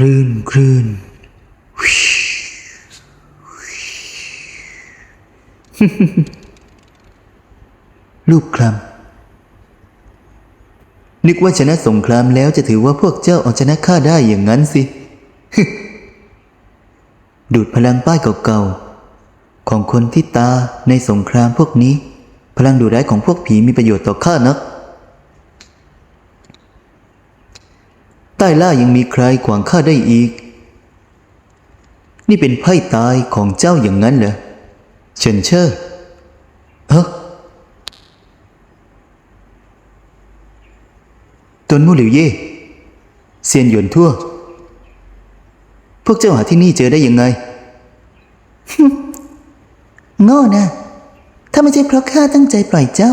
คลื่นคลื่นลูกคลำนึกว่าชนะสงครามแล้วจะถือว่าพวกเจ้าเอาชนะข้าได้อย่างนั้นสิ ดูดพลังป้ายเก่าๆ ของคนที่ตาในสงครามพวกนี้ พลังดูดร้ายของพวกผีมีประโยชน์ต่อข้านัก ใต้ล่ายังมีใครขวางข้าได้อีก นี่เป็นไพ่ตายของเจ้าอย่างนั้นเหรอเฉินเชอเฮ้ตนมู่หลิวเย่เซียนหยวนทั่ว พวกเจ้าหาที่นี่เจอได้ยังไงโง่นะ ถ้าไม่ใช่เพราะข้าตั้งใจปล่อยเจ้า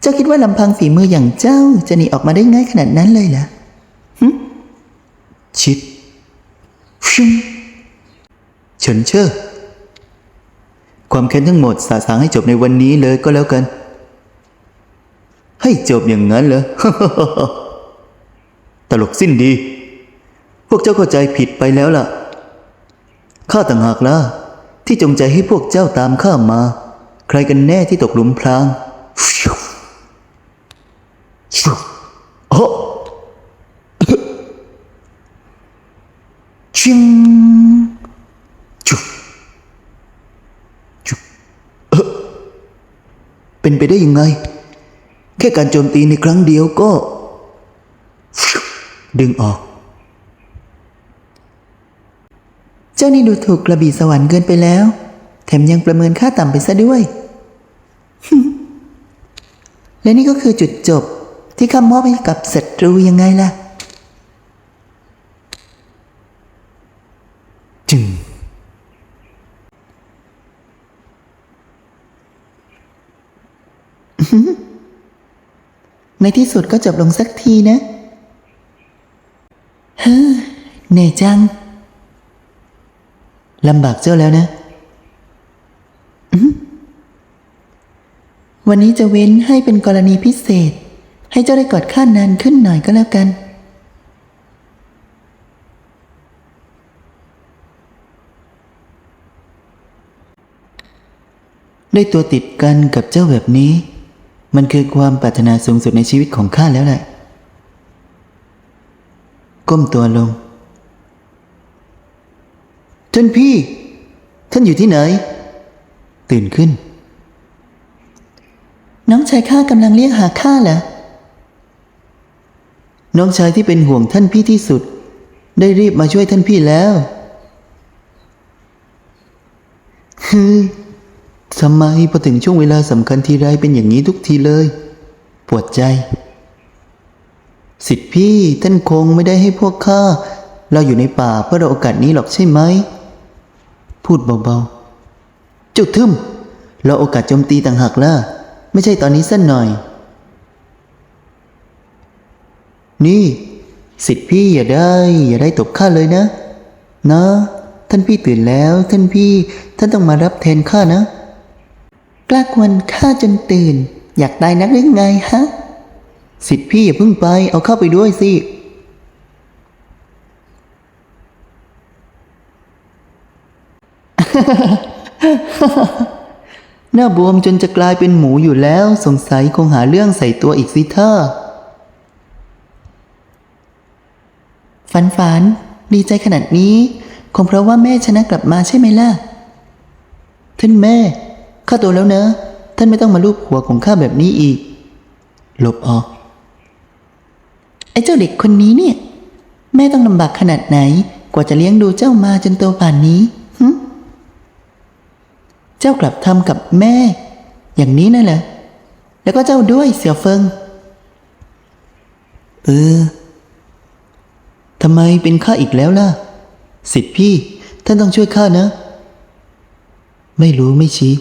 เจ้าคิดว่าลำพังฝีมืออย่างเจ้าจะหนีออกมาได้ง่ายขนาดนั้นเลยเหรอ ชิดฟิงเฉินเชอความแค้นทั้งหมดสาสางให้จบในวันนี้เลยก็แล้วกัน ให้จบอย่างนั้นเหรอตลกสิ้นดี พวกเจ้าเข้าใจผิดไปแล้วล่ะ ข้าต่างหากล่ะ ที่จงใจให้พวกเจ้าตามข้ามา ใครกันแน่ที่ตกหลุมพรางโอ้ ชิงจุบจุบเออเป็นไปได้ยังไง แค่การโจมตีในครั้งเดียวก็ ดึงออก เจ้านี่ดูถูกกระบี่สวรรค์เกินไปแล้ว แถมยังประเมินค่าต่ำไปซะด้วย และนี่ก็คือจุดจบที่ข้ามอบให้กับศัตรูยังไงล่ะ จึง ในที่สุดก็จบลงสักทีนะ เฮ้อเหนื่อยจังลำบากเจ้าแล้วนะ วันนี้จะเว้นให้เป็นกรณีพิเศษ ให้เจ้าได้กอดข้านานขึ้นหน่อยก็แล้วกัน ได้ตัวติดกันกับเจ้าแบบนี้ มันคือความปรารถนาสูงสุดในชีวิตของข้าแล้วแหละ ก้มตัวลง ท่านพี่ ท่านอยู่ที่ไหน ตื่นขึ้น น้องชายข้ากำลังเรียกหาข้าเหรอ น้องชายที่เป็นห่วงท่านพี่ที่สุด ได้รีบมาช่วยท่านพี่แล้วฮึ ทำไมพอถึงช่วงเวลาสำคัญทีไรเป็นอย่างนี้ทุกทีเลย ปวดใจ สิทธิพี่ท่านคงไม่ได้ให้พวกข้าเราอยู่ในป่าเพื่อรอโอกาสนี้หรอกใช่ไหม พูดเบาๆ จุดทึมรอโอกาสโจมตีต่างหากล่ะ ไม่ใช่ตอนนี้สั้นหน่อย นี่ สิทธิพี่อย่าได้ อย่าได้ตบข้าเลยนะ นะ ท่านพี่ตื่นแล้ว ท่านพี่ ท่านต้องมารับแทนข้านะ กล้ากวนข้าจนตื่น อยากตายนักหรือไงฮะ สิทธิพี่อย่าเพิ่งไป เอาเข้าไปด้วยสิ หน้าบวมจนจะกลายเป็นหมูอยู่แล้ว สงสัยคงหาเรื่องใส่ตัวอีกสิท่าฝันฝันดีใจขนาดนี้ คงเพราะว่าแม่ชนะกลับมาใช่ไหมล่ะ ท่านแม่ ข้าโตแล้วนะ ท่านไม่ต้องมาลูบหัวของข้าแบบนี้อีก หลบออก ไอ้เจ้าเด็กคนนี้เนี่ย แม่ต้องลำบากขนาดไหน กว่าจะเลี้ยงดูเจ้ามาจนโตป่านนี้หึเจ้ากลับทำกับแม่ อย่างนี้นั่นแหละ แล้วก็เจ้าด้วยเสี่ยวเฟิง เออทำไมเป็นข้าอีกแล้วล่ะ สิทธิพี่ ท่านต้องช่วยข้านะ ไม่รู้ไม่ชี้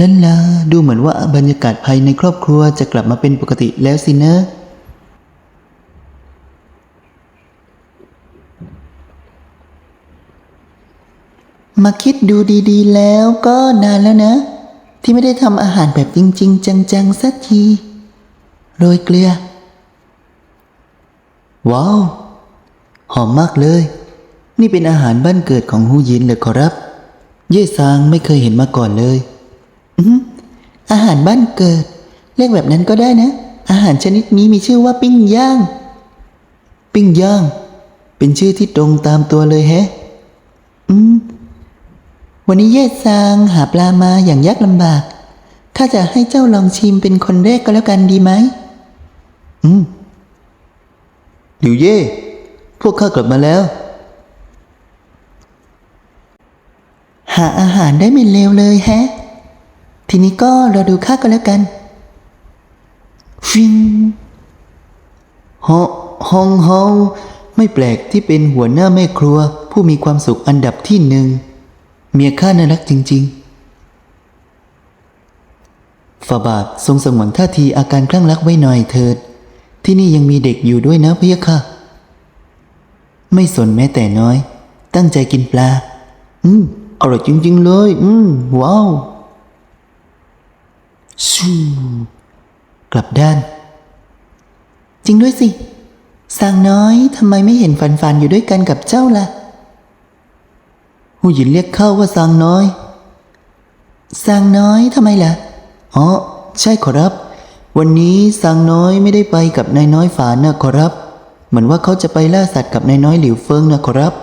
นั่นล่ะดูเหมือนว่าบรรยากาศภายในครอบครัวจะกลับมาเป็นปกติแล้วสินะมาคิดดูดีๆ แล้วก็นานแล้วนะ ที่ไม่ได้ทำอาหารแบบจริง ๆ จังๆสักทีโรยเกลือ ว้าว หอมมากเลย นี่เป็นอาหารบ้านเกิดของฮูยินเลยขอรับ เย่ซางไม่เคยเห็นมาก่อนเลย อืออาหารบ้านเกิด เรียกแบบนั้นก็ได้นะ อาหารชนิดนี้มีชื่อว่าปิ้งย่าง ปิ้งย่าง เป็นชื่อที่ตรงตามตัวเลยแฮะ อืม วันนี้เย่ซางหาปลามาอย่างยากลำบาก ข้าจะให้เจ้าลองชิมเป็นคนแรกก็แล้วกันดีไหม อืมหลิวเย่พวกข้ากลับมาแล้ว หาอาหารได้ไม่เลวเลยแฮะ ทีนี้ก็รอดูข้าก็แล้วกันฟิงฮอฮองเฮาไม่แปลกที่เป็นหัวหน้าแม่ครัว ผู้มีความสุขอันดับที่หนึ่ง เมียข้าน่ารักจริง ๆฝาบาททรงสงวนท่าทีอาการคลั่งรักไว้หน่อยเถิด ที่นี่ยังมีเด็กอยู่ด้วยนะพะยะค่ะ ไม่สนแม้แต่น้อย ตั้งใจกินปลา อืมอร่อยจริง ๆ เลย อืมว้าว ชูกลับด้าน จริงด้วยสิ สางน้อยทำไมไม่เห็นฝันฝันอยู่ด้วยกันกับเจ้าล่ะหูหยินเรียกเข้าว่าสางน้อย สางน้อยทำไมล่ะ อ๋อ ใช่ขอรับ วันนี้สางน้อยไม่ได้ไปกับนายน้อยฝานนะขอรับ เหมือนว่าเขาจะไปล่าสัตว์กับนายน้อยหลิวเฟิงนะขอรับ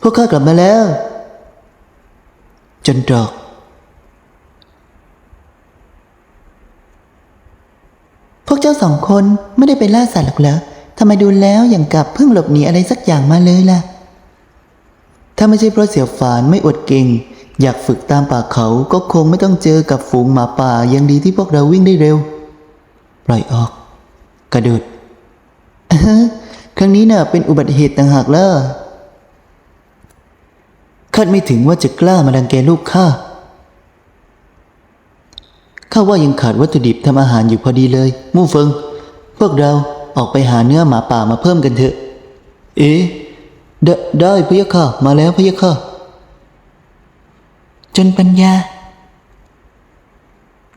พวกข้ากลับมาแล้ว จนตรอก พวกเจ้าสองคนไม่ได้ไปล่าสัตว์หรอกเหรอทำไมดูแล้วอย่างกับเพิ่งหลบหนีอะไรสักอย่างมาเลยล่ะ ถ้าไม่ใช่เพราะเสี่ยวฝานไม่อดเก่ง อยากฝึกตามป่าเขาก็คงไม่ต้องเจอกับฝูงหมาป่ายังดีที่พวกเราวิ่งได้เร็ว ปล่อยออก กระโดดครั้งนี้น่ะเป็นอุบัติเหตุต่างหากล่ะคาดไม่ถึงว่าจะกล้ามาดังแกลูกข้า ข้าว่ายังขาดวัตถุดิบทำอาหารอยู่พอดีเลย มู่เฟิง พวกเราออกไปหาเนื้อหมาป่ามาเพิ่มกันเถอะ เอ๊ะไดได้พะยะค่ะ มาแล้วพะยะค่ะ จนปัญญา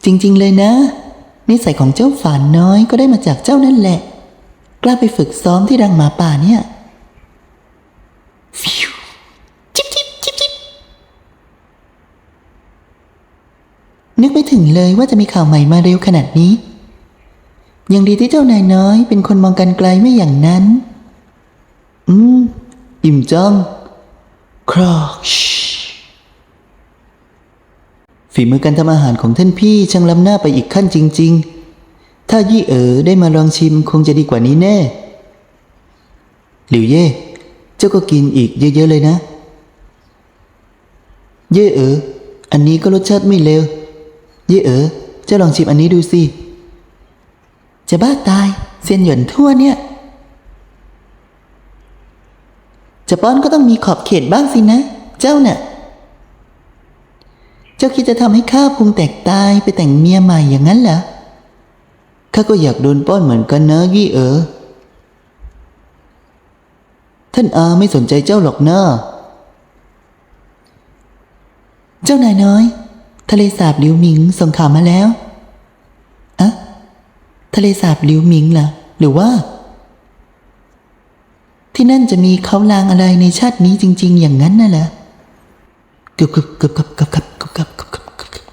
จริง ๆ เลยนะ นิสัยของเจ้าฝานน้อยก็ได้มาจากเจ้านั่นแหละ กล้าไปฝึกซ้อมที่รังหมาป่าเนี่ยฟิวจิบจิบจิบจิบ นึกไม่ถึงเลยว่าจะมีข่าวใหม่มาเร็วขนาดนี้ ยังดีที่เจ้านายน้อย เป็นคนมองกันไกลไม่อย่างนั้น อืม อิ่มจัง ครอกชฝีมือการทำอาหารของท่านพี่ช่างล้ำหน้าไปอีกขั้นจริง ๆ ถ้ายี่เอ๋อได้มาลองชิมคงจะดีกว่านี้แน่ หลิวเย่เจ้าก็กินอีกเยอะ ๆ เลยนะ เย่เอ๋ออันนี้ก็รสชาติไม่เลว ยี่เอ๋อเจ้าลองชิมอันนี้ดูสิ จะบ้าตายเซียนหยวนทั่วเนี่ย จะป้อนก็ต้องมีขอบเขตบ้างสินะ เจ้าเน่ะ เจ้าคิดจะทำให้ข้าพุงแตกตายไปแต่งเมียใหม่อย่างนั้นเหรอ ข้าก็อยากโดนป้อนเหมือนกันเนอะยี่เอ๋อท่านอาไม่สนใจเจ้าหรอกเนอะเจ้านายน้อย ทะเลสาบลิวหมิงส่งข่าวมาแล้วอะทะเลสาบลิวหมิงเหรอหรือว่า ที่นั่นจะมีเขาลางอะไรในชาตินี้จริง ๆ อย่างนั้นน่ะเหรอกับกับกับกับกับกับกับกับกับกับกับ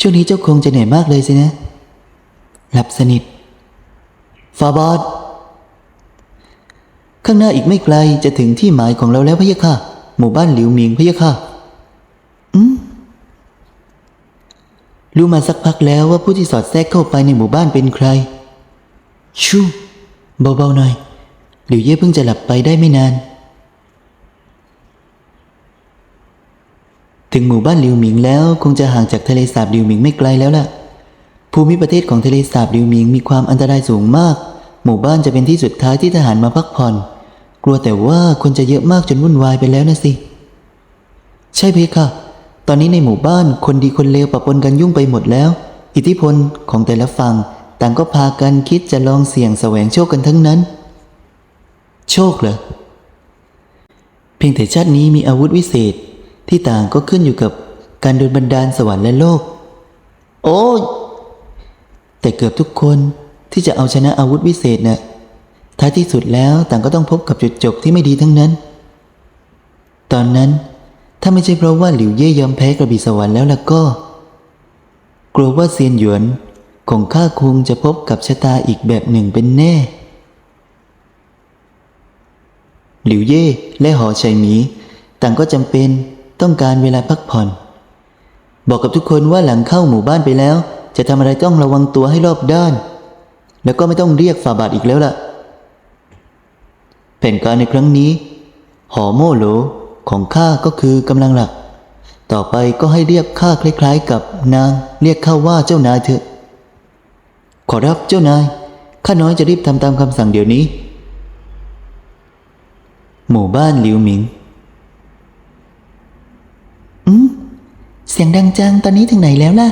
ช่วงนี้เจ้าคงจะเหนื่อยมากเลยสินะ หลับสนิทฟาบอดข้างหน้าอีกไม่ไกลจะถึงที่หมายของเราแล้วพะยะค่ะ หมู่บ้านหลิวหมิงพะยะค่ะ อืม รู้มาสักพักแล้วว่าผู้ที่สอดแทรกเข้าไปในหมู่บ้านเป็นใคร ชูเบาๆหน่อยหลิวเย่เพิ่งจะหลับไปได้ไม่นาน ถึงหมู่บ้านหลิวหมิงแล้วคงจะห่างจากทะเลสาบหลิวหมิงไม่ไกลแล้วล่ะ ภูมิประเทศของทะเลสาบหลิวหมิงมีความอันตรายสูงมาก หมู่บ้านจะเป็นที่สุดท้ายที่ทหารมาพักผ่อน กลัวแต่ว่าคนจะเยอะมากจนวุ่นวายไปแล้วนะสิ ใช่เพคะ ตอนนี้ในหมู่บ้านคนดีคนเลวปะปนกันยุ่งไปหมดแล้ว อิทธิพลของแต่ละฝั่งต่างก็พากันคิดจะลองเสี่ยงแสวงโชคกันทั้งนั้น โชคเหรอเพียงแต่ชาตินี้มีอาวุธวิเศษที่ต่างก็ขึ้นอยู่กับการโดนบันดาลสวรรค์และโลก โอ้ยแต่เกือบทุกคนที่จะเอาชนะอาวุธวิเศษน่ะท้ายที่สุดแล้วต่างก็ต้องพบกับจุดจบที่ไม่ดีทั้งนั้น ตอนนั้น ถ้าไม่ใช่เพราะว่าหลิวเย่ยอมแพ้กระบี่สวรรค์แล้วล่ะก็ กลัวว่าเซียนหยวนของข้าคงจะพบกับชะตาอีกแบบหนึ่งเป็นแน่ หลิวเย่และหอชัยหมี ต่างก็จำเป็นต้องการเวลาพักผ่อน บอกกับทุกคนว่าหลังเข้าหมู่บ้านไปแล้ว จะทำอะไรต้องระวังตัวให้รอบด้าน แล้วก็ไม่ต้องเรียกฝ่าบาทอีกแล้วล่ะแผนการในครั้งนี้ หอโมโหล ของข้าก็คือกำลังหลัก ต่อไปก็ให้เรียกข้าคล้ายๆ กับนาง เรียกข้าว่าเจ้านายเถอะ ขอรับเจ้านาย ข้าน้อยจะรีบทำตามคำสั่งเดี๋ยวนี้ หมู่บ้านหลิวหมิง อืม เสียงดังจังตอนนี้ถึงไหนแล้วล่ะ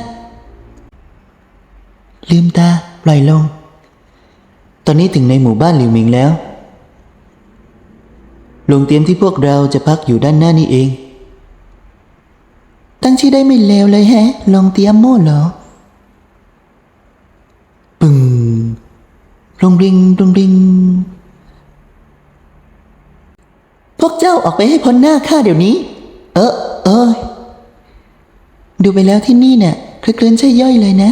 ลืมตาปล่อยลง ตอนนี้ถึงในหมู่บ้านหลิวหมิงแล้ว โรงเตรียมที่พวกเราจะพักอยู่ด้านหน้านี่เอง ตั้งชื่อได้ไม่เลวเลยแฮะโรงเตรียมโม่เหรอ ปึ้งรงริงรงริง พวกเจ้าออกไปให้พ้นหน้าข้าเดี๋ยวนี้ เออเออดูไปแล้วที่นี่เนี่ยคลึกคลื้นใช่ย่อยเลยนะ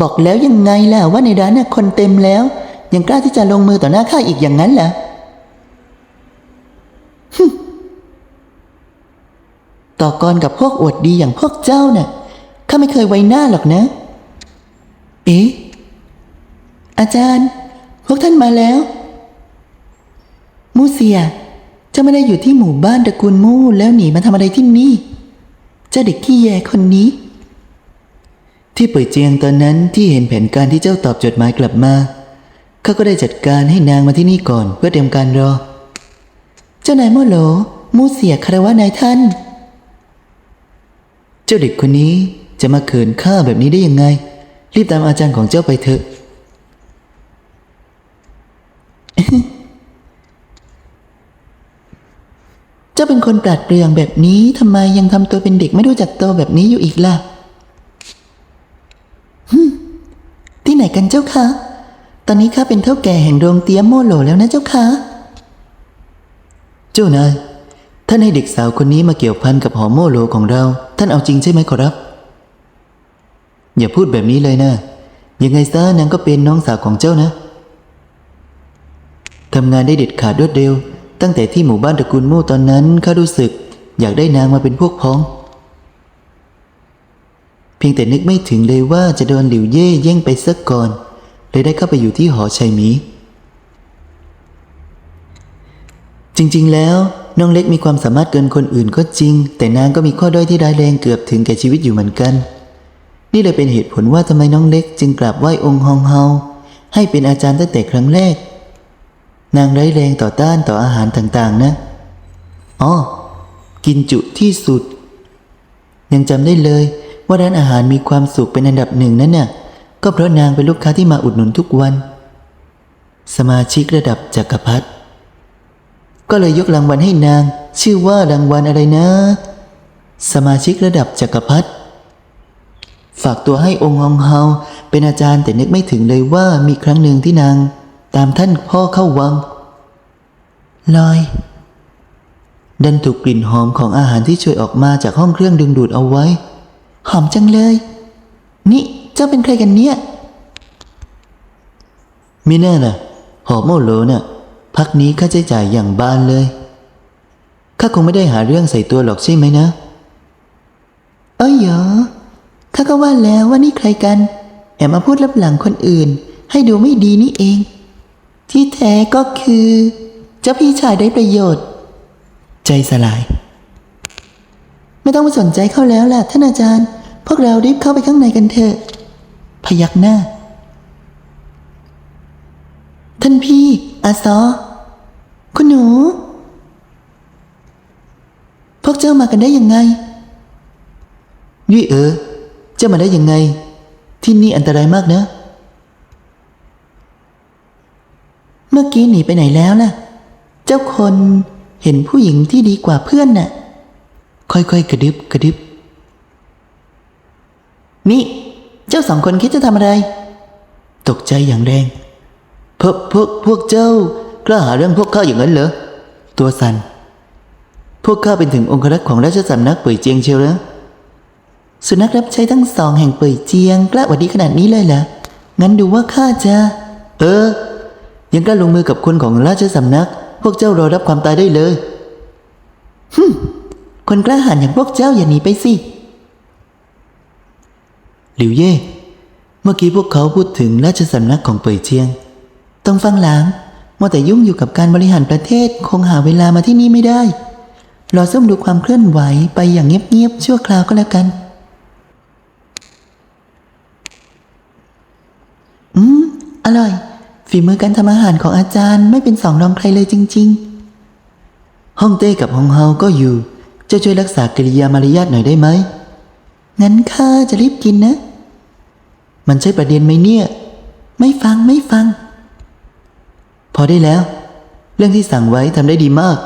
บอกแล้วยังไงล่ะว่าในร้านน่ะคนเต็มแล้ว ยังกล้าที่จะลงมือต่อหน้าข้าอีกอย่างนั้นเหรอฮึ่มต่อกรกับพวกอวดดีอย่างพวกเจ้าน่ะข้าไม่เคยไว้หน้าหรอกนะ เอ๊ะอาจารย์ พวกท่านมาแล้ว มูเซียเจ้าไม่ได้อยู่ที่หมู่บ้านตระกูลมู่แล้วหนีมาทำอะไรที่นี่ เจ้าเด็กขี้แยคนนี้ ที่เป่ยเจียงตอนนั้นที่เห็นแผนการที่เจ้าตอบจดหมายกลับมา ข้าก็ได้จัดการให้นางมาที่นี่ก่อนเพื่อเตรียมการรอ เจ้านายโมโหลมูเสียคารวะนายท่าน เจ้าเด็กคนนี้จะมาเขินข้าแบบนี้ได้ยังไง รีบตามอาจารย์ของเจ้าไปเถอะ เจ้าเป็นคนปราดเปรื่องแบบนี้ทำไมยังทำตัวเป็นเด็กไม่รู้จักโตแบบนี้อยู่อีกล่ะที่ไหนกันเจ้าคะ ตอนนี้ข้าเป็นเท่าแก่แห่งโรงเตี้ยมโมโหลแล้วนะเจ้าคะเจ้านายท่านให้เด็กสาวคนนี้มาเกี่ยวพันกับหอโมโหลของเรา ท่านเอาจริงใช่ไหมขอรับ อย่าพูดแบบนี้เลยนะ ยังไงซะนางก็เป็นน้องสาวของเจ้านะทำงานได้เด็ดขาดรวดเร็ว ตั้งแต่ที่หมู่บ้านตระกูลมู่ตอนนั้นข้ารู้สึก อยากได้นางมาเป็นพวกพ้อง เพียงแต่นึกไม่ถึงเลยว่าจะโดนหลิวเย่แย่งไปสักก่อน เลยได้เข้าไปอยู่ที่หอชัยมี จริงๆ แล้วน้องเล็กมีความสามารถเกินคนอื่นก็จริง แต่นางก็มีข้อด้อยที่ร้ายแรงเกือบถึงแก่ชีวิตอยู่เหมือนกัน นี่เลยเป็นเหตุผลว่าทำไมน้องเล็กจึงกราบไหว้องค์ฮองเฮาให้เป็นอาจารย์ตั้งแต่ครั้งแรก นางไร้แรงต่อต้านต่ออาหารต่างๆ นะอ๋อกินจุที่สุด ยังจำได้เลยว่าร้านอาหารมีความสุขเป็นอันดับหนึ่งนั่นน่ะ ก็เพราะนางเป็นลูกค้าที่มาอุดหนุนทุกวัน สมาชิกระดับจักรพรรดิก็เลยยกรางวัลให้นาง ชื่อว่ารางวัลอะไรนะ สมาชิกระดับจักรพรรดิฝากตัวให้องค์ฮองเฮาเป็นอาจารย์แต่นึกไม่ถึงเลยว่ามีครั้งหนึ่งที่นาง ตามท่านพ่อเข้าวัง ลอย ดันถูกกลิ่นหอมของอาหารที่ช่วยออกมาจากห้องเครื่องดึงดูดเอาไว้ หอมจังเลย นี่ เจ้าเป็นใครกันเนี่ย มิแน่น่ะ หอมโมโลน่ะ พักนี้ค่าใช้จ่ายอย่างบานเลย ข้าคงไม่ได้หาเรื่องใส่ตัวหรอกใช่ไหมนะ เอ้ยเหรอ ข้าก็ว่าแล้วว่านี่ใครกัน แอบมาพูดลับหลังคนอื่น ให้ดูไม่ดีนี่เอง ที่แท้ก็คือ เจ้าพี่ชายได้ประโยชน์ ใจสลาย ไม่ต้องไปสนใจเขาแล้วล่ะท่านอาจารย์ พวกเรารีบเข้าไปข้างในกันเถอะ พยักหน้า ท่านพี่ อาซอ คุณหนู พวกเจ้ามากันได้ยังไงยี่เออ เจ้ามาได้ยังไง ที่นี่อันตรายมากนะ เมื่อกี้หนีไปไหนแล้วล่ะ เจ้าคนเห็นผู้หญิงที่ดีกว่าเพื่อนน่ะ ค่อยๆกระดึบกระดึบนี่ เจ้าสองคนคิดจะทำอะไร ตกใจอย่างแรงพวกพวกพวกเจ้ากล้าหาเรื่องพวกข้าอย่างนั้นเหรอ ตัวสัน พวกข้าเป็นถึงองครักษ์ของราชสำนักเป่ยเจียงเชียวนะสุนัขรับใช้ทั้งสองแห่งเป่ยเจียง กล้าหวัดดีขนาดนี้เลยเหรอ งั้นดูว่าข้าจะ เออ ยังกล้าลงมือกับคนของราชสำนัก พวกเจ้ารอรับความตายได้เลยฮึคนกล้าหาญอย่างพวกเจ้าอย่าหนีไปสิ หลิวเย่ เมื่อกี้พวกเขาพูดถึงราชสำนักของเป่ยเจียง ต้องฟังหลังมัวแต่ยุ่งอยู่กับการบริหารประเทศคงหาเวลามาที่นี่ไม่ได้ รอซุ่มดูความเคลื่อนไหวไปอย่างเงียบๆชั่วคราวก็แล้วกัน อืม อร่อย ฝีมือการทำอาหารของอาจารย์ไม่เป็นสองรองใครเลยจริงๆฮ่องเต้กับฮ่องเฮาก็อยู่จ้าช่วยรักษากริยามารยาทหน่อยได้ไหม งั้นข้าจะรีบกินนะ มันใช่ประเด็นไหมเนี่ย ไม่ฟังไม่ฟัง พอได้แล้ว เรื่องที่สั่งไว้ทำได้ดีมาก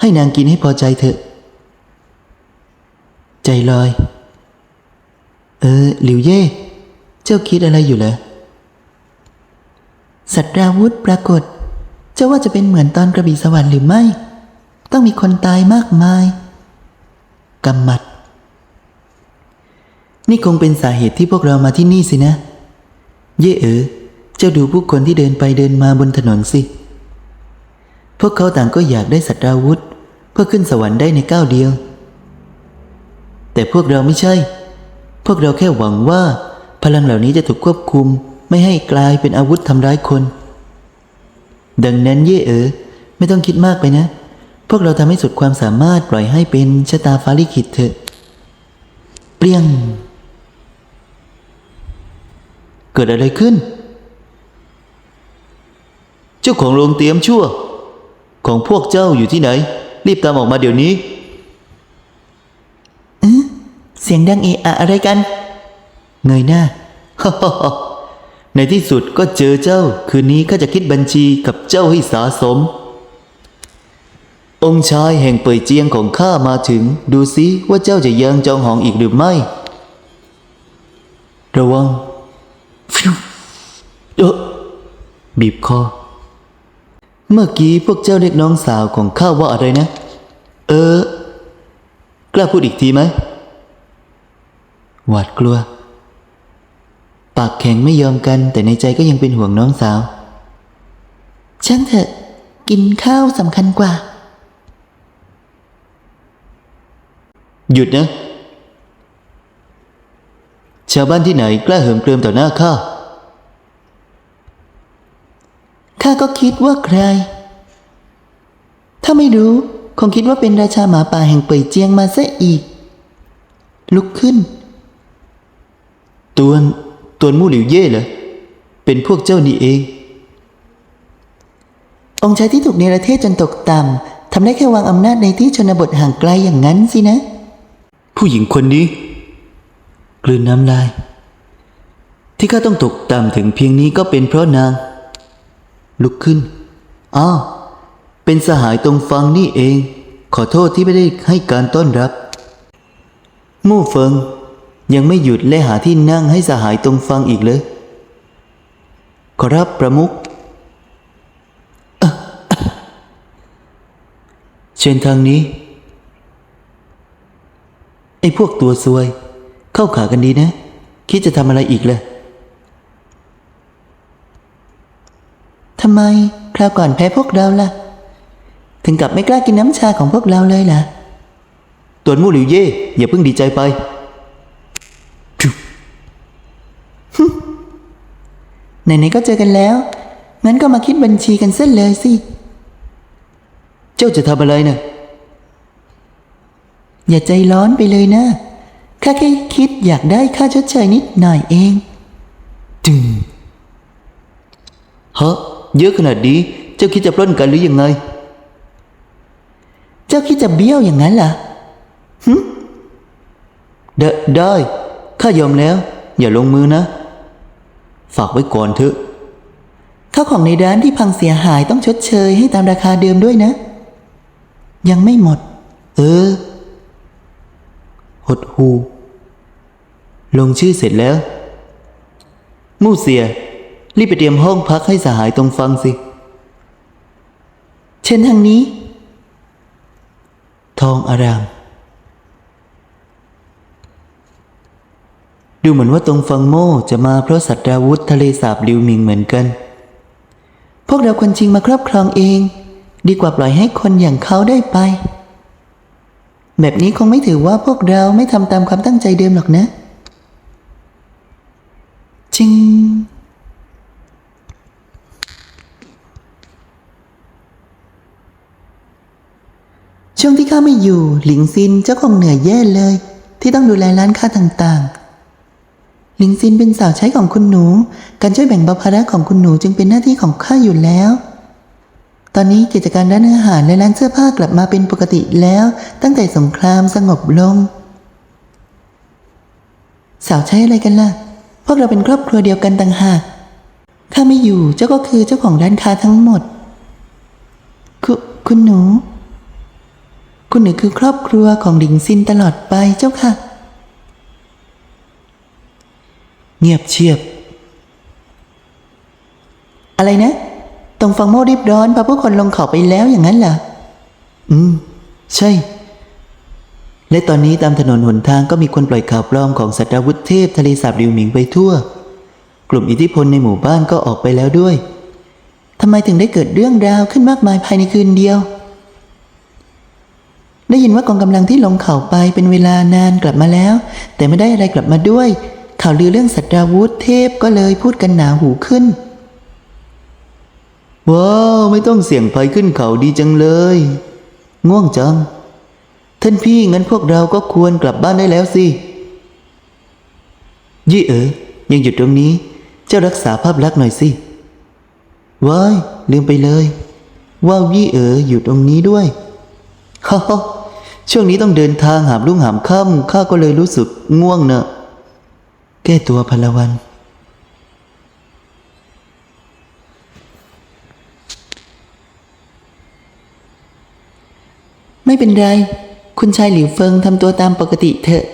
ให้นางกินให้พอใจเถอะ ใจลอย เออ หลิวเย่ เจ้าคิดอะไรอยู่เหรอสัตราวุธปรากฏ เจ้าว่าจะเป็นเหมือนตอนกระบี่สวรรค์หรือไม่ ต้องมีคนตายมากมายกำมัด นี่คงเป็นสาเหตุที่พวกเรามาที่นี่สินะ เย่เอ๋อเจ้าดูผู้คนที่เดินไปเดินมาบนถนนสิ พวกเขาต่างก็อยากได้สัตราวุธ เพื่อขึ้นสวรรค์ได้ในก้าวเดียว แต่พวกเราไม่ใช่ พวกเราแค่หวังว่า พลังเหล่านี้จะถูกควบคุม ไม่ให้กลายเป็นอาวุธทำร้ายคน ดังนั้นเย่เอ๋อไม่ต้องคิดมากไปนะ พวกเราทำให้สุดความสามารถปล่อยให้เป็นชะตาฟ้าลิขิตเถอะ เปรี้ยง กิดอะไรขึ้น เจ้าของโรงเตรียมชั่ว ของพวกเจ้าอยู่ที่ไหน รีบตามออกมาเดี๋ยวนี้เสียงดังเอะอะอะไรกัน เงยหน้าในที่สุดก็เจอเจ้า คืนนี้ข้าจะคิดบัญชีกับเจ้าให้สาสม องค์ชายแห่งเป่ยเจียงของข้ามาถึง ดูซิว่าเจ้าจะยังจองหองอีกหรือไม่ ระวังฟิว เออบีบคอ เมื่อกี้พวกเจ้าเรียกน้องสาวของข้าว่าอะไรนะ เออ กล้าพูดอีกทีไหม หวาดกลัว ปากแข็งไม่ยอมกัน แต่ในใจก็ยังเป็นห่วงน้องสาว ช่างเถอะ กินข้าวสำคัญกว่า หยุดนะ ชาวบ้านที่ไหนกล้าเหิมเกริมต่อหน้าข้า ข้าก็คิดว่าใคร ถ้าไม่รู้คงคิดว่าเป็นราชาหมาป่าแห่งเป่ยเจียงมาซะอีก ลุกขึ้น ตวน ตวนมู่หลิวเย่เหรอ เป็นพวกเจ้านี่เอง องค์ชายที่ถูกเนรเทศจนตกต่ำทำได้แค่วางอำนาจในที่ชนบทห่างไกลอย่างนั้นสินะ ผู้หญิงคนนี้ กลืนน้ำลาย ที่ข้าต้องตกต่ำถึงเพียงนี้ก็เป็นเพราะนาง ลุกขึ้นอ้าวเป็นสหายตรงฟังนี่เอง ขอโทษที่ไม่ได้ให้การต้อนรับ มู่เฟิง ยังไม่หยุดและหาที่นั่งให้สหายตรงฟังอีกเลย ขอรับประมุขเอ่อเชิญทางนี้ ไอ้พวกตัวซวย เข้าขากันดีนะ คิดจะทำอะไรอีกเลยทำไมคราวก่อนแพ้พวกเราล่ะ ถึงกับไม่กล้ากินน้ำชาของพวกเราเลยล่ะตัวมู่หลิวเย่อย่าเพิ่งดีใจไปฟิวฮึไหนๆก็เจอกันแล้ว งั้นก็มาคิดบัญชีกันเส้นเลยสิ เจ้าจะทำอะไรนะอย่าใจร้อนไปเลยนะ ข้าแค่คิดอยากได้ค่าชดเชยนิดหน่อยเองจึงฮะเยอะขนาดนี้เจ้าคิดจะปล้นกันหรือยังไง เจ้าคิดจะเบี้ยวอย่างนั้นเหรอหึไดได้ข้ายอมแล้ว อย่าลงมือนะ ฝากไว้ก่อนเถอะข้าวของในร้านที่พังเสียหายต้องชดเชยให้ตามราคาเดิมด้วยนะ ยังไม่หมด เออ หดหู ลงชื่อเสร็จแล้ว มู่เสีย รีบไปเตรียมห้องพักให้สหายตรงฟังสิ เช่นทางนี้ ทองอาราม ดูเหมือนว่าตรงฟังโม่จะมาเพราะสัตราวุธทะเลสาบลิวมิงเหมือนกัน พวกเราควรชิงมาครอบครองเอง ดีกว่าปล่อยให้คนอย่างเขาได้ไป แบบนี้คงไม่ถือว่าพวกเราไม่ทำตามความตั้งใจเดิมหรอกนะ ริง ช่วงที่ข้าไม่อยู่ หลิงซินเจ้าคงเหนื่อยแย่เลย ที่ต้องดูแลร้านค้าต่างๆ หลิงซินเป็นสาวใช้ของคุณหนู การช่วยแบ่งเบาภาระของคุณหนูจึงเป็นหน้าที่ของข้าอยู่แล้วตอนนี้กิจการร้านอาหารและร้านเสื้อผ้ากลับมาเป็นปกติแล้วตั้งแต่สงครามสงบลง สาวใช้อะไรกันล่ะ พวกเราเป็นครอบครัวเดียวกันต่างหากถ้าไม่อยู่เจ้าก็คือเจ้าของร้านค้าทั้งหมด คุคุณหนู คุณหนูคือครอบครัวของหลิงซินตลอดไปเจ้าค่ะ เงียบเชียบ อะไรนะ ตรงฟังโม่รีบร้อนพาผู้คนลงเขาไปแล้วอย่างนั้นเหรอ อืม ใช่ และตอนนี้ตามถนนหนทางก็มีคนปล่อยข่าวปลอมของสัตราวุธเทพทะเลสาบริวหมิงไปทั่ว กลุ่มอิทธิพลในหมู่บ้านก็ออกไปแล้วด้วยทำไมถึงได้เกิดเรื่องราวขึ้นมากมายภายในคืนเดียว ได้ยินว่ากองกำลังที่ลงเขาไปเป็นเวลานานกลับมาแล้ว แต่ไม่ได้อะไรกลับมาด้วย ข่าวลือเรื่องสัตราวุธเทพก็เลยพูดกันหนาหูขึ้นว้าวไม่ต้องเสี่ยงภัยขึ้นเขาดีจังเลย ง่วงจัง ท่านพี่งั้นพวกเราก็ควรกลับบ้านได้แล้วสิ ยี่เอ๋ยังหยุดตรงนี้ เจ้ารักษาภาพลักษณ์หน่อยสิว้ายลืมไปเลย ว่าวยี่เอ๋อยู่ตรงนี้ด้วยฮ่าฮ่าช่วงนี้ต้องเดินทางหามลุ่งหามค่ำข้าก็เลยรู้สึกง่วงเนอะแก้ตัวพลวันไม่เป็นไร คุณชายหลิวเฟิงทำตัวตามปกติเถอะ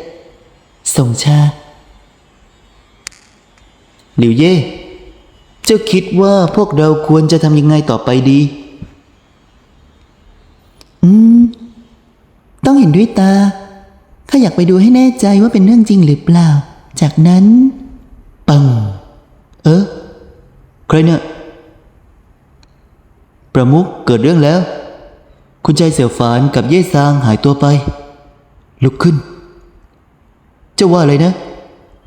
ส่งชา หลิวเย่เจ้าคิดว่าพวกเราควรจะทำยังไงต่อไปดี อืม ต้องเห็นด้วยตา ข้าอยากไปดูให้แน่ใจว่าเป็นเรื่องจริงหรือเปล่า จากนั้น ปัง เออ ใครเนี่ยประมุขเกิดเรื่องแล้ว คุณชายเสี่ยวฝานกับเย่ซางหายตัวไป ลุกขึ้นเจ้าว่าอะไรนะ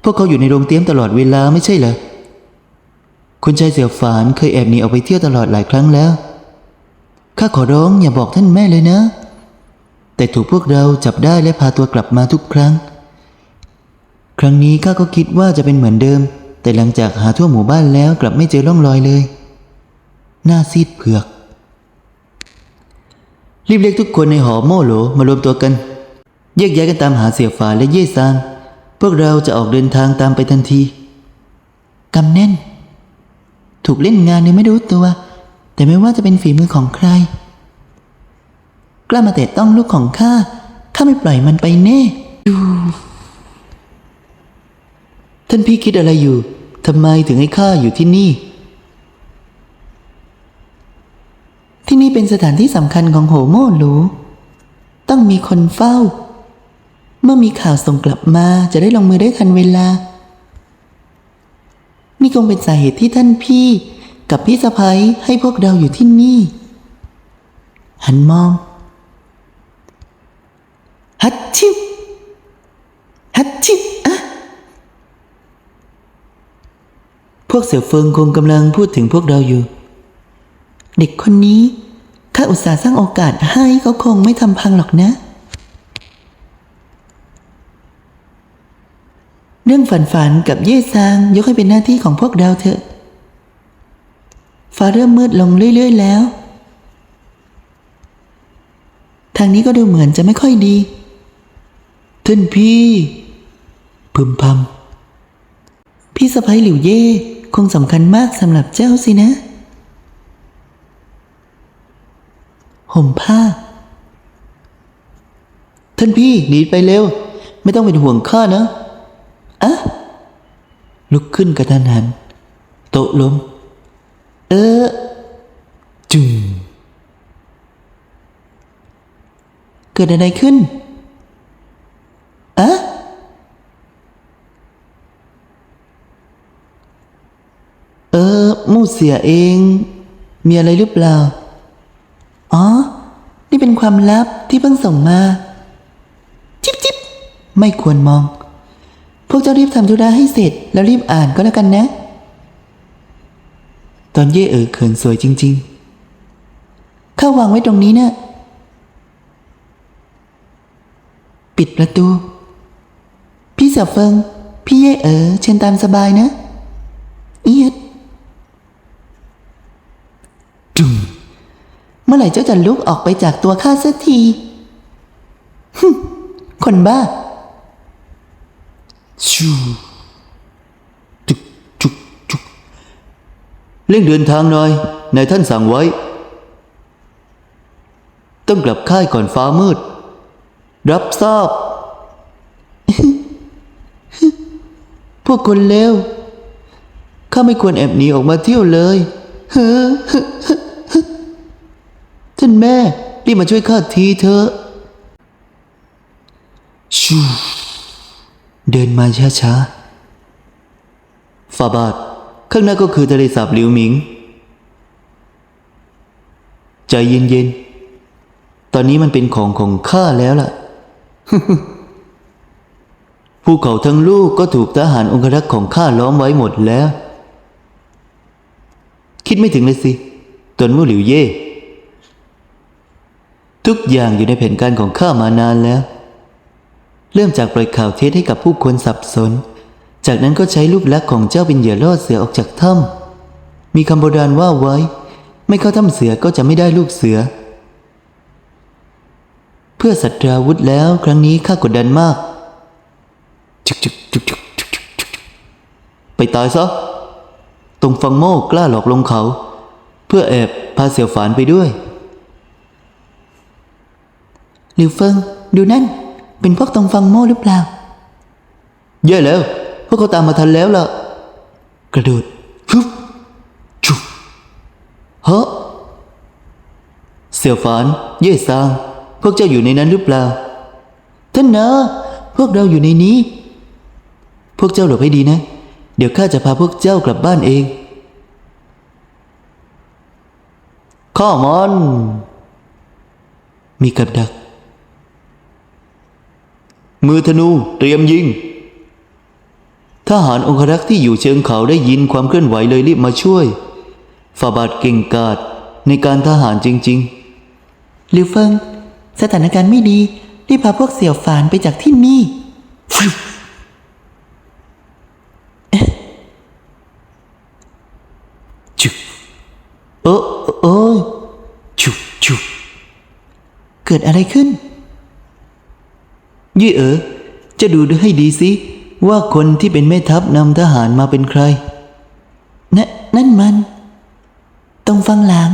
พวกเขาอยู่ในโรงเตรียมตลอดเวลาไม่ใช่เหรอ คุณชายเสี่ยวฝานเคยแอบหนีออกไปเที่ยวตลอดหลายครั้งแล้ว ข้าขอร้องอย่าบอกท่านแม่เลยนะ แต่ถูกพวกเราจับได้และพาตัวกลับมาทุกครั้ง ครั้งนี้ข้าก็คิดว่าจะเป็นเหมือนเดิม แต่หลังจากหาทั่วหมู่บ้านแล้วกลับไม่เจอร่องรอยเลย หน้าซีดเผือก รีบเรียกทุกคนในหอโม่โหลมารวมตัวกันแยกย้ายกันตามหาเสี่ยวฝาและเย่ซางพวกเราจะออกเดินทางตามไปทันทีกำแน่น ถูกเล่นงานโดยไม่รู้ตัว แต่ไม่ว่าจะเป็นฝีมือของใคร กล้ามาแตะต้องลูกของข้าข้าไม่ปล่อยมันไปแน่ท่านพี่คิดอะไรอยู่ทำไมถึงให้ข้าอยู่ที่นี่ ที่นี่เป็นสถานที่สำคัญของโหโม่หลูต้องมีคนเฝ้า เมื่อมีข่าวส่งกลับมาจะได้ลงมือได้ทันเวลา นี่คงเป็นสาเหตุที่ท่านพี่กับพี่สะพ้ยให้พวกเราอยู่ที่นี่ หันมอง ฮัตชิวฮัตชิวอะพวกเสี่ยวเฟิงคงกำลังพูดถึงพวกเราอยู่ เด็กคนนี้ข้าอุตส่าห์สร้างโอกาสให้เขาคงไม่ทำพังหรอกนะ เรื่องฝันฝันกับเย่ซางยกให้เป็นหน้าที่ของพวกเราเถอะ ฟ้าเริ่มมืดลงเรื่อย ๆ แล้ว ทางนี้ก็ดูเหมือนจะไม่ค่อยดีท่านพี่พึมพำพี่สะพ้ยหลิวเย่คงสำคัญมากสำหรับเจ้าสินะ ห่มผ้า ท่านพี่หนีไปเร็ว ไม่ต้องเป็นห่วงข้านะอะลุกขึ้นกระทันหัน โต๊ะล้มเออ จุงเกิดอะไรขึ้นอะเออ มู่เสียเอง มีอะไรหรือเปล่า ความลับที่เพิ่งส่งมา จิบจิบไม่ควรมอง พวกเจ้ารีบทำธุระให้เสร็จ แล้วรีบอ่านก็แล้วกันนะ ตอนเย่เอ๋อเขินสวยจริง ๆ ข้าวางไว้ตรงนี้นะปิดประตู พี่เสี่ยวเฟิง พี่เย่เอ๋อเชิญตามสบายนะ เอียดจุงเมื่อไหร่เจ้าจะลุกออกไปจากตัวข้าสักทีฮึคนบ้าชูจุกจุกจุกเร่งเดินทางหน่อยนายท่านสั่งไว้ ต้องกลับค่ายก่อนฟ้ามืด รับทราบ พวกคนเลวข้าไม่ควรแอบหนีออกมาเที่ยวเลย เฮ้อานแม่ รีบมาช่วยข้าทีเถอะชูเดินมาช้าๆฟาบาท ข้างหน้าก็คือทะเลสาบหลิวหมิง ใจเย็นๆ ตอนนี้มันเป็นของของข้าแล้วล่ะภูเขาทั้งลูกก็ถูกทหารองครักษ์ของข้าล้อมไว้หมดแล้ว คิดไม่ถึงเลยสิตนมู่หลิวเย่ ทุกอย่างอยู่ในแผนการของข้ามานานแล้ว เริ่มจากปล่อยข่าวเท็จให้กับผู้คนสับสน จากนั้นก็ใช้รูปลักษณ์ของเจ้าเป็นเหยื่อล่อเสือออกจากถ้ำมีคำโบราณว่าไว้ ไม่เข้าถ้ำเสือก็จะไม่ได้ลูกเสือ เพื่อสัตราวุธแล้วครั้งนี้ข้ากดดันมากจุกจุกจุกจุกจุกจุกจุกไปตายซะ ตรงฟังโม่กล้าหลอกลงเขา เพื่อแอบพาเสี่ยวฝานไปด้วย หลิวเฟิงดูนั่น เป็นพวกตรงฟังโม่หรือเปล่าแย่แล้ว พวกเขาตามมาทันแล้วล่ะ กระโดดฮึบจุบเฮ้อเสี่ยวฝาน เย่ซาง พวกเจ้าอยู่ในนั้นหรือเปล่า ท่านเนอะพวกเราอยู่ในนี้ พวกเจ้าหลบให้ดีนะ เดี๋ยวข้าจะพาพวกเจ้ากลับบ้านเอง ข้ามันมีกับดัก มือธนูเตรียมยิง ทหารองครักษ์ที่อยู่เชิงเขาได้ยินความเคลื่อนไหวเลยรีบมาช่วยฝ่าบาทเก่งกาจในการทหารจริงๆลิวเฟิงสถานการณ์ไม่ดีรีบพาพวกเสี่ยวฝานไปจากที่นี่ฟิวเอ๊ะจุบเออเอ้ยจุบจุบเกิดอะไรขึ้น ยี่เอ๋อจะดูดูให้ดีสิว่าคนที่เป็นแม่ทัพนำทหารมาเป็นใครนนนั่นมันตรงฟังหลาง